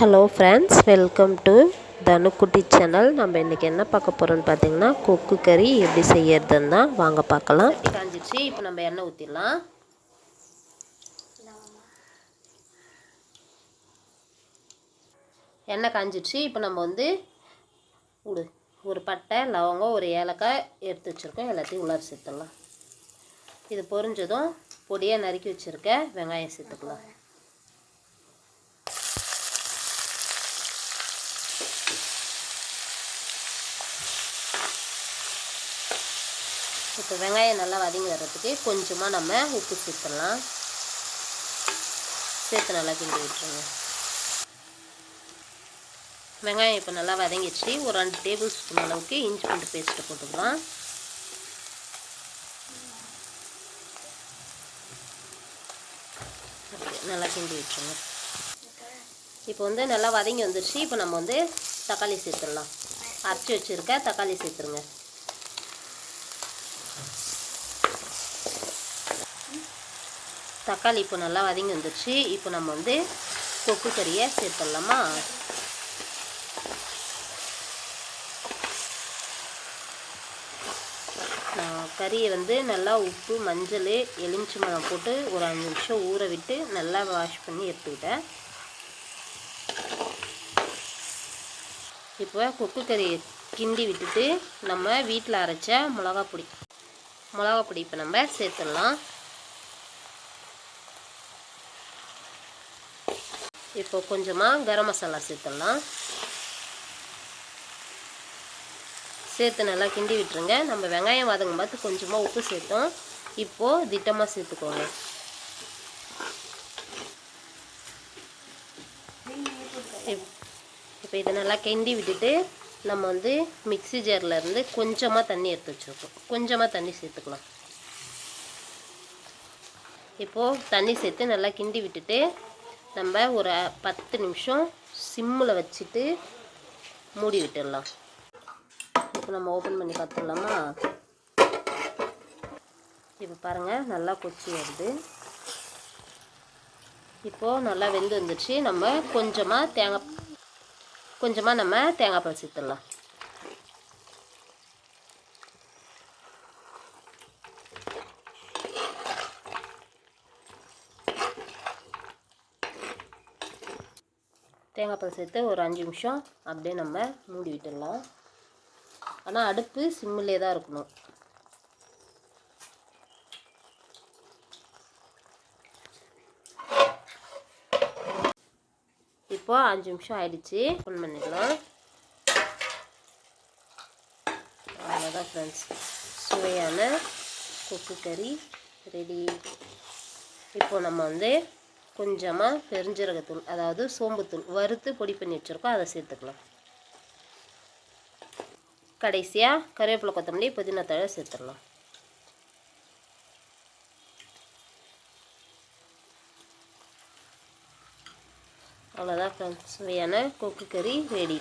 Hello friends welcome to Thanukutty channel நம்ம இன்றைக்கி என்ன பார்க்க போகிறோம்னு பார்த்தீங்கன்னா கொக்கு கறி எப்படி செய்யறதுன்னு தான் வாங்க பார்க்கலாம். காஞ்சிச்சு இப்போ நம்ம எண்ணெய் ஊற்றிடலாம் எண்ணெய் காஞ்சிச்சு இப்போ நம்ம வந்து விடு ஒரு பட்டை லவங்கம் ஒரு ஏலக்காய் எடுத்து வச்சுருக்கோம். எல்லாத்தையும் உள்ளார சேர்த்துடலாம். இது பொரிஞ்சதும் பொடியாக நறுக்கி வச்சுருக்க வெங்காயம் சேர்த்துக்கலாம். இப்போ வெங்காயம் நல்லா வதங்கி வர்றதுக்கு கொஞ்சமாக நம்ம உப்பு சேர்த்துடலாம். சேர்த்து நல்லா கிண்டி விட்டுருங்க. வெங்காயம் இப்போ நல்லா வதங்கிடுச்சு. ஒரு ரெண்டு டேபிள் ஸ்பூன் அளவுக்கு இஞ்சி பூண்டு பேஸ்ட்டு போட்டுக்கலாம். நல்லா கிண்டி விட்டுருங்க. இப்போ வந்து நல்லா வதங்கி வந்துடுச்சு. இப்போ நம்ம வந்து தக்காளி சேர்த்துடலாம். அரைச்சி வச்சுருக்க தக்காளி சேர்த்துருங்க. தக்காளி இப்போ நல்லா வதங்கி வந்துடுச்சு இப்போ நம்ம வந்து கொக்கு கறியை சேர்த்துடலாமா கறியை வந்து நல்லா உப்பு மஞ்சள் எலுமிச்சி மரம் போட்டு ஒரு அஞ்சு நிமிஷம் ஊற விட்டு நல்லா வாஷ் பண்ணி எடுத்துக்கிட்டேன். இப்போ கொக்கு கறியை கிண்டி விட்டுட்டு நம்ம வீட்டில் அரைச்ச மிளகா பொடி மிளகா பொடி இப்போ நம்ம சேர்த்துடலாம். இப்போ கொஞ்சமாக கரம் மசாலா சேர்த்துடலாம். சேர்த்து நல்லா கிண்டி விட்டுருங்க. நம்ம வெங்காயம் வதங்கும் பார்த்து கொஞ்சமாக உப்பு சேர்த்தோம். இப்போது திட்டமாக சேர்த்துக்கோங்க. இப்போ இதை நல்லா கிண்டி விட்டுட்டு நம்ம வந்து மிக்சி ஜேர்லேருந்து கொஞ்சமாக தண்ணி எடுத்து வச்சுருக்கோம். கொஞ்சமாக தண்ணி சேர்த்துக்கலாம். இப்போது தண்ணி சேர்த்து நல்லா கிண்டி விட்டுட்டு நம்ம ஒரு பத்து நிமிஷம் சிம்மில் வச்சுட்டு மூடி விட்டுடலாம். இப்போ நம்ம ஓப்பன் பண்ணி பார்த்துடலாமா? இப்போ பாருங்கள் நல்லா கொச்சி வருது. இப்போது நல்லா வெந்து வந்துடுச்சு நம்ம கொஞ்சமாக தேங்காய் கொஞ்சமாக நம்ம தேங்காய் பால் சேர்த்துடலாம். தேங்காய் பால் சேர்த்து ஒரு அஞ்சு நிமிஷம் அப்படியே நம்ம மூடி விட்டுடலாம். ஆனால் அடுப்பு சிம்மிலே தான் இருக்கணும். இப்போ அஞ்சு நிமிஷம் ஆயிடுச்சு. ஃபோன் பண்ணிக்கலாம். அவ்வளோதான் ஃப்ரெண்ட்ஸ் சுவையான கொக்கு கறி ரெடி இப்போ நம்ம வந்து கொஞ்சமாக பெருஞ்சீரகத்தூள் அதாவது சோம்புத்தூள் வறுத்து பொடி பண்ணி வச்சுருக்கோம். அதை சேர்த்துக்கலாம். கடைசியாக கருவேப்பிலை கொத்தமல்லி புதினா தழை சேர்த்துடலாம். அவ்வளோதான் ஃப்ரெண்ட்ஸ் சுவையான கொக்கு கறி ரெடி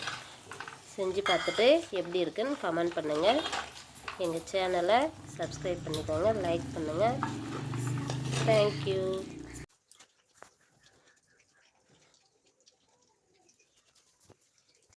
செஞ்சு பார்த்துட்டு எப்படி இருக்குன்னு கமெண்ட் பண்ணுங்கள் எங்கள் சேனலை சப்ஸ்கிரைப் பண்ணிக்கோங்க லைக் பண்ணுங்கள் தேங்க்யூ